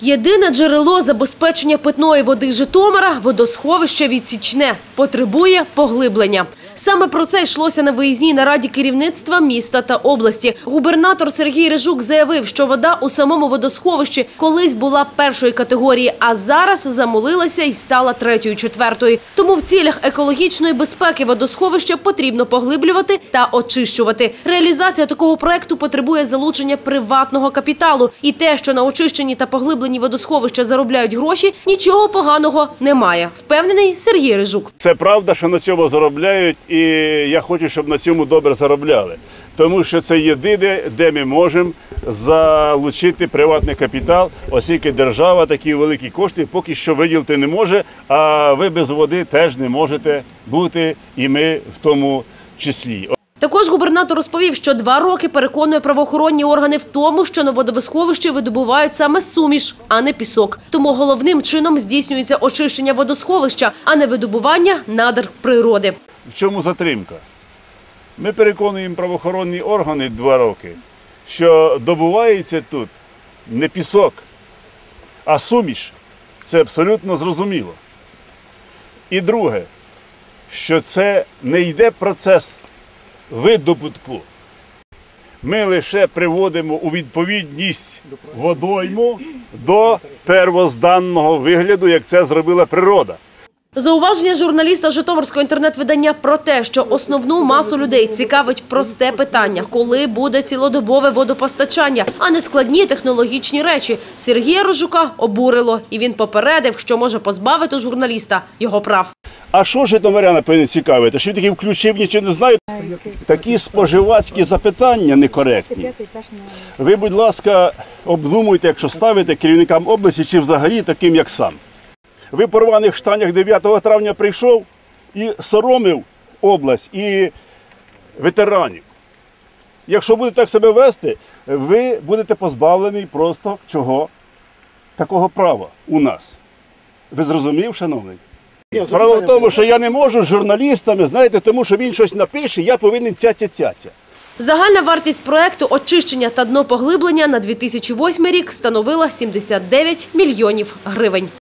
Єдине джерело забезпечення питної води Житомира – водосховище відсічне. Потребує поглиблення. Саме про це йшлося на виїзній нараді керівництва міста та області. Губернатор Сергій Рижук заявив, що вода у самому водосховищі колись була першої категорії, а зараз замолилася і стала третьою, четвертою. Тому в цілях екологічної безпеки водосховище потрібно поглиблювати та очищувати. Реалізація такого проекту потребує залучення приватного капіталу. І те, що на очищенні та поглибленні водосховища заробляють гроші, нічого поганого немає. Впевнений Сергій Рижук. Це правда, що на цьому заробляють, і я хочу, щоб на цьому добре заробляли. Тому що це єдине, де ми можемо залучити приватний капітал, оскільки держава такі великі кошти поки що виділити не може, а ви без води теж не можете бути, і ми в тому числі. Також губернатор розповів, що два роки переконує правоохоронні органи в тому, що на водовисховищі видобувають саме суміш, а не пісок. Тому головним чином здійснюється очищення водосховища, а не видобування надр природи. В чому затримка? Ми переконуємо правоохоронні органи два роки, що добувається тут не пісок, а суміш. Це абсолютно зрозуміло. І друге, що це не йде процес видобутку. Ми лише приводимо у відповідність водойму до первозданного вигляду, як це зробила природа. Зауваження журналіста Житомирського інтернет-видання про те, що основну масу людей цікавить просте питання, коли буде цілодобове водопостачання, а не складні технологічні речі. Сергія Рожука обурило, і він попередив, що може позбавити журналіста його прав. А що житомиряна повинні цікавити? Що він такий включив, нічого не знає? Такі споживацькі запитання некоректні. Ви, будь ласка, обдумуйте, якщо ставите керівникам області чи взагалі таким, як сам. Ви по рваних штанях 9 травня прийшов і соромив область і ветеранів. Якщо будете так себе вести, ви будете позбавлені просто чого? Такого права у нас. Ви зрозумів, шановний? Справа в тому, що я не можу з журналістами, знаєте, тому що він щось напише, я повинен цяця-цяця. Загальна вартість проекту очищення та днопоглиблення на 2008 рік становила 79 мільйонів гривень.